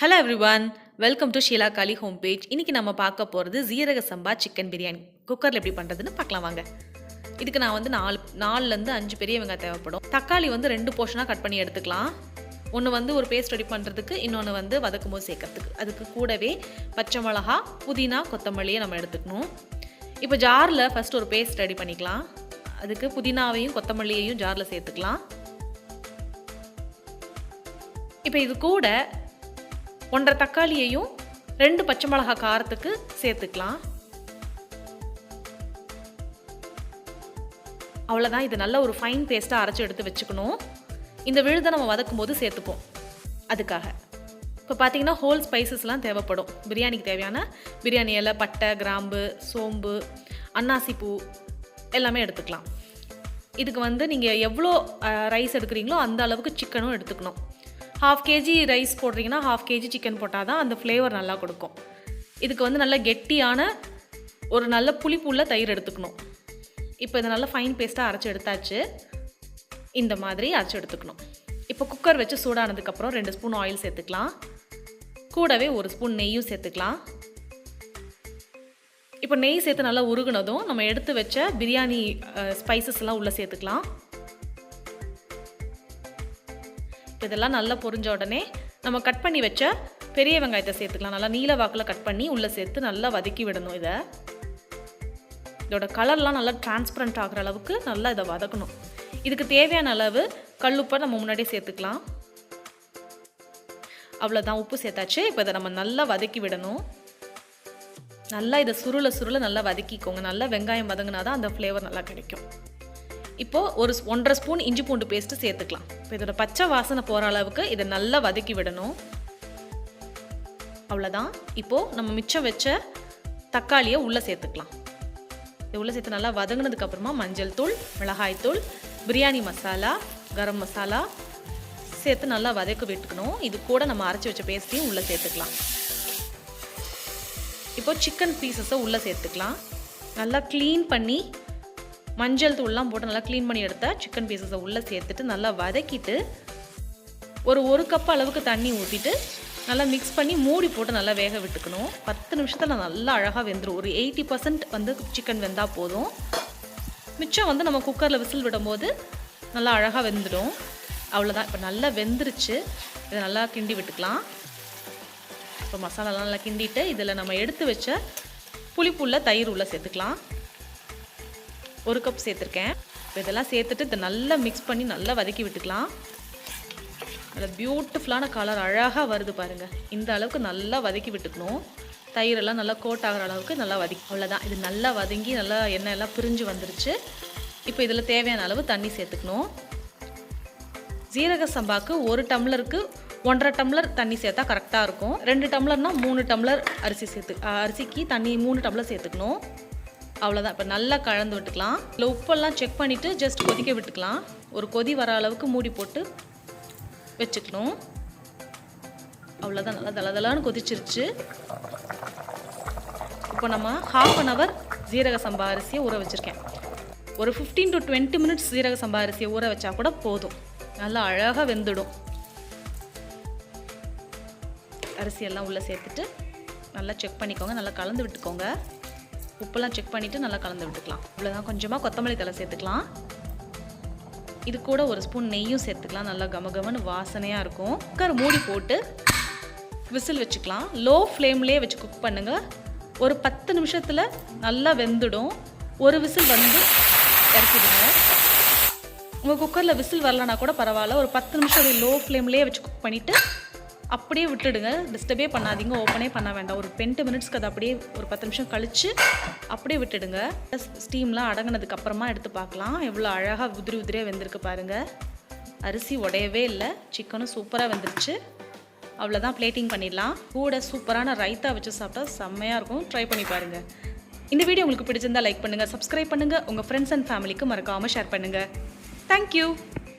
Hello everyone welcome to Sheela Kali home page இன்றைக்கி நம்ம பார்க்க போகிறது ஜீரக சம்பா சிக்கன் பிரியாணி குக்கரில் எப்படி பண்ணுறதுன்னு பார்க்கலாம் வாங்க. இதுக்கு நான் வந்து நாலு நாலுலேருந்து அஞ்சு பெரிய வெங்காயம் தேவைப்படும். தக்காளி வந்து ரெண்டு போர்ஷனாக கட் பண்ணி எடுத்துக்கலாம். ஒன்று வந்து ஒரு பேஸ்ட் ரெடி பண்ணுறதுக்கு இன்னொன்று வந்து வதக்கும் போது சேர்க்கறதுக்கு. அதுக்கு கூடவே பச்சை மிளகா புதினா கொத்தமல்லியை நம்ம எடுத்துக்கணும். இப்போ ஜாரில் ஃபஸ்ட் ஒரு பேஸ்ட் ரெடி பண்ணிக்கலாம். அதுக்கு புதினாவையும் கொத்தமல்லியையும் ஜாரில் சேர்த்துக்கலாம். இப்போ இது கூட ஒன்றரை தக்காளியையும் ரெண்டு பச்சை மிளகா காரத்துக்கு சேர்த்துக்கலாம். அவ்வளோதான் இது நல்ல ஒரு ஃபைன் பேஸ்ட்டாக அரைச்சி எடுத்து வச்சுக்கணும். இந்த விழுதை நம்ம வதக்கும் போது சேர்த்துப்போம். அதுக்காக. இப்போ பார்த்தீங்கன்னா ஹோல் ஸ்பைசஸ்லாம் தேவைப்படும். பிரியாணிக்கு தேவையான பிரியாணி இலை பட்டை கிராம்பு சோம்பு அன்னாசி பூ எல்லாமே எடுத்துக்கலாம். இதுக்கு வந்து நீங்கள் எவ்வளோ ரைஸ் எடுக்கிறீங்களோ அந்த அளவுக்கு சிக்கனும் எடுத்துக்கணும். ஹாஃப் கேஜி ரைஸ் போடுறீங்கன்னா ஹாஃப் கேஜி சிக்கன் போட்டால் தான் அந்த ஃப்ளேவர் நல்லா கொடுக்கும். இதுக்கு வந்து நல்ல கெட்டியான ஒரு நல்ல புளிப்புள்ள தயிர் எடுத்துக்கணும். இப்போ இதை நல்லா ஃபைன் பேஸ்ட்டாக அரைச்சி எடுத்தாச்சு. இந்த மாதிரி அரைச்சி எடுத்துக்கணும். இப்போ குக்கர் வச்சு சூடானதுக்கப்புறம் ரெண்டு ஸ்பூன் ஆயில் சேர்த்துக்கலாம். கூடவே ஒரு ஸ்பூன் நெய்யும் சேர்த்துக்கலாம். இப்போ நெய் சேர்த்து நல்லா உருகுனதும் நம்ம எடுத்து வச்ச பிரியாணி ஸ்பைசஸ் எல்லாம் உள்ளே சேர்த்துக்கலாம். இதெல்லாம் நல்லா பொரிஞ்ச உடனே நம்ம கட் பண்ணி வச்ச பெரிய வெங்காயத்தை சேர்த்துக்கலாம். நல்லா நீல வாக்கில் கட் பண்ணி உள்ளே சேர்த்து நல்லா வதக்கி விடணும் இதை. இதோட கலர்லாம் நல்லா டிரான்ஸ்பரண்ட் ஆகிற அளவுக்கு நல்லா இதை வதக்கணும். இதுக்கு தேவையான அளவு கல்லுப்பை நம்ம முன்னாடியே சேர்த்துக்கலாம். அவ்வளோதான் உப்பு சேர்த்தாச்சு. இப்போ இதை நம்ம நல்லா வதக்கி விடணும். நல்லா இதை சுருள சுருளை நல்லா வதக்கிக்கோங்க. நல்லா வெங்காயம் வதங்கினா தான் அந்த ஃப்ளேவர் நல்லா கிடைக்கும். இப்போது ஒரு ஒன்றரை ஸ்பூன் இஞ்சி பூண்டு பேஸ்ட்டு சேர்த்துக்கலாம். இப்போ இதோட பச்சை வாசனை போகிற அளவுக்கு இதை நல்லா வதக்கி விடணும். அவ்வளோதான். இப்போது நம்ம மிச்சம் வச்ச தக்காளியை உள்ளே சேர்த்துக்கலாம். இது உள்ளே சேர்த்து நல்லா வதங்கினதுக்கப்புறமா மஞ்சள் தூள் மிளகாய் தூள் பிரியாணி மசாலா கரம் மசாலா சேர்த்து நல்லா வதக்க விட்டுக்கணும். இது கூட நம்ம அரைச்சி வச்ச பேஸ்ட்டையும் உள்ளே சேர்த்துக்கலாம். இப்போ சிக்கன் பீசஸை உள்ளே சேர்த்துக்கலாம். நல்லா க்ளீன் பண்ணி மஞ்சள் தூள்லாம் போட்டு நல்லா க்ளீன் பண்ணி எடுத்தால் சிக்கன் பீசஸை உள்ளே சேர்த்துட்டு நல்லா வதக்கிட்டு ஒரு ஒரு கப் அளவுக்கு தண்ணி ஊற்றிட்டு நல்லா மிக்ஸ் பண்ணி மூடி போட்டு நல்லா வேக விட்டுக்கணும். பத்து நிமிஷத்தில் நல்லா அழகாக வெந்துடும் ஒரு எயிட்டி பர்சன்ட் வந்து சிக்கன் வெந்தால் போதும். மிச்சம் வந்து நம்ம குக்கரில் விசில் விடும்போது நல்லா அழகாக வெந்துடும். அவ்வளோதான் இப்போ நல்லா வெந்துருச்சு. இதை நல்லா கிண்டி விட்டுக்கலாம். இப்போ மசாலாலாம் நல்லா கிண்டிட்டு இதில் நம்ம எடுத்து வச்ச புளிப்புள்ள தயிர் உள்ளே சேர்த்துக்கலாம். ஒரு கப் சேர்த்துருக்கேன். இப்போ இதெல்லாம் சேர்த்துட்டு இதை நல்லா மிக்ஸ் பண்ணி நல்லா வதக்கி விட்டுக்கலாம். அதில் பியூட்டிஃபுல்லான கலர் அழகாக வருது பாருங்கள் இந்த அளவுக்கு நல்லா வதக்கி விட்டுக்கணும். தயிரெல்லாம் நல்லா கோட் ஆகிற அளவுக்கு நல்லா வதக்கி அவ்வளோதான் இது நல்லா வதங்கி நல்லா எண்ணெய் எல்லாம் பிரிஞ்சு வந்துருச்சு. இப்போ இதில் தேவையான அளவு தண்ணி சேர்த்துக்கணும். ஜீரக சம்பாக்கு ஒரு டம்ளருக்கு ஒன்றரை டம்ளர் தண்ணி சேர்த்தா கரெக்டாக இருக்கும். ரெண்டு டம்ளர்னால் மூணு டம்ளர் அரிசி சேர்த்து அரிசிக்கு தண்ணி மூணு டம்ளர் சேர்த்துக்கணும். அவ்வளோதான் இப்போ நல்லா கலந்து விட்டுக்கலாம். இல்லை உப்பெல்லாம் செக் பண்ணிவிட்டு ஜஸ்ட் கொதிக்க விட்டுக்கலாம். ஒரு கொதி வர அளவுக்கு மூடி போட்டு வச்சுக்கணும். அவ்வளோதான் நல்லா தளதளான்னு கொதிச்சிருச்சு. இப்போ நம்ம ஹாஃப் அன் ஹவர் ஜீரக சம்பா அரிசியை ஊற வச்சுருக்கேன். ஒரு ஃபிஃப்டீன் டு டுவெண்ட்டி மினிட்ஸ் ஜீரக சம்பா அரிசியை ஊற வச்சா கூட போதும். நல்லா அழகாக வெந்துடும். அரிசியெல்லாம் உள்ளே சேர்த்துட்டு நல்லா செக் பண்ணிக்கோங்க. நல்லா கலந்து விட்டுக்கோங்க. உப்பெல்லாம் செக் பண்ணிவிட்டு நல்லா கலந்து விட்டுக்கலாம். இவ்வளோதான் கொஞ்சமாக கொத்தமல்லி தலை சேர்த்துக்கலாம். இது கூட ஒரு ஸ்பூன் நெய்யும் சேர்த்துக்கலாம். நல்லா கம கமன்னு வாசனையாக இருக்கும். குக்கர் மூடி போட்டு விசில் வச்சுக்கலாம். லோ ஃப்ளேம்லேயே வச்சு குக் பண்ணுங்கள் ஒரு பத்து நிமிஷத்தில் நல்லா வெந்துடும். ஒரு விசில் வந்து இறக்கிடுங்க. உங்கள் குக்கரில் விசில் வரலனா கூட பரவாயில்ல. ஒரு பத்து நிமிஷம் லோ ஃப்ளேம்லேயே வச்சு குக் பண்ணிவிட்டு அப்படியே விட்டுடுங்க. டிஸ்டர்பே பண்ணாதீங்க. ஓப்பனே பண்ண வேண்டாம். ஒரு டென்ட்டு மினிட்ஸ்க்கு அது அப்படியே ஒரு பத்து நிமிஷம் கழித்து அப்படியே விட்டுடுங்க. ஸ்டீம்லாம் அடங்கினதுக்கு அப்புறமா எடுத்து பார்க்கலாம். எவ்வளோ அழகாக உதிரி உதிரியாக வெந்திருக்கு பாருங்கள் அரிசி உடையவே இல்லை. சிக்கனும் சூப்பராக வெந்துருச்சு. அவ்வளோதான் பிளேட்டிங் பண்ணிடலாம். கூட சூப்பரான ரைத்தா வச்சு சாப்பிட்டா செம்மையாக இருக்கும். ட்ரை பண்ணி பாருங்கள் இந்த வீடியோ உங்களுக்கு பிடிச்சிருந்தா லைக் பண்ணுங்கள் சப்ஸ்கிரைப் பண்ணுங்கள் உங்கள் ஃப்ரெண்ட்ஸ் அண்ட் ஃபேமிலிக்கு மறக்காமல் ஷேர் பண்ணுங்கள் தேங்க்யூ